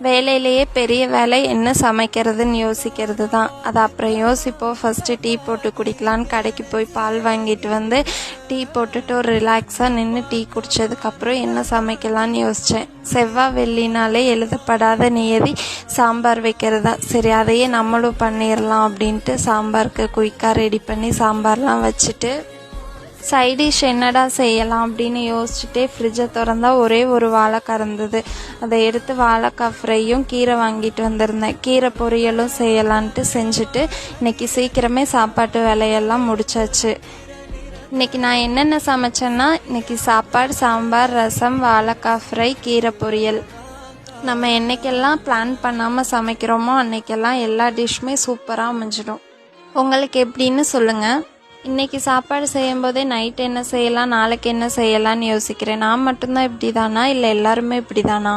வேலையிலேயே பெரிய வேலை என்ன சமைக்கிறதுன்னு யோசிக்கிறது தான் அது அப்புறம் யோசிப்போம் ஃபஸ்ட்டு டீ போட்டு குடிக்கலான்னு கடைக்கு போய் பால் வாங்கிட்டு வந்து டீ போட்டுட்டு ஒரு ரிலாக்ஸாக நின்று டீ குடித்ததுக்கப்புறம் என்ன சமைக்கலான்னு யோசித்தேன் செவ்வாய் வெள்ளினாலே எழுதப்படாத நியதி சாம்பார் வைக்கிறதா. சரி அதையே நம்மளும் பண்ணிடலாம் அப்படின்ட்டு சாம்பாருக்கு குயிக்காக ரெடி பண்ணி சாம்பார்லாம் வச்சுட்டு சைடிஷ் என்னடா செய்யலாம் அப்படின்னு யோசிச்சுட்டே ஃப்ரிட்ஜை திறந்தா ஒரே ஒரு வாழைக்காய் இருந்தது அதை எடுத்து வாழைக்காய் ஃப்ரையும் கீரை வாங்கிட்டு வந்திருந்தேன். கீரை பொரியலும் செய்யலான்ட்டு செஞ்சுட்டு இன்னைக்கு சீக்கிரமே சாப்பாட்டு வேலையெல்லாம் முடிச்சாச்சு. இன்னைக்கு நான் என்னென்ன சமைச்சேன்னா இன்னைக்கு சாப்பாடு சாம்பார் ரசம் வாழைக்காய் ஃப்ரை கீரை பொரியல். நம்ம என்னைக்கெல்லாம் பிளான் பண்ணாமல் சமைக்கிறோமோ அன்னைக்கெல்லாம் எல்லா டிஷ்ஷுமே சூப்பராக அமைஞ்சிடும். உங்களுக்கு எப்படின்னு சொல்லுங்கள் இன்னைக்கு சாப்பாடு செய்யும்போதே நைட் என்ன செய்யலாம் நாளைக்கு என்ன செய்யலாம்னு யோசிக்கிறேன். நான் மட்டும்தான் இப்படி தானா இல்லை எல்லாருமே இப்படி தானா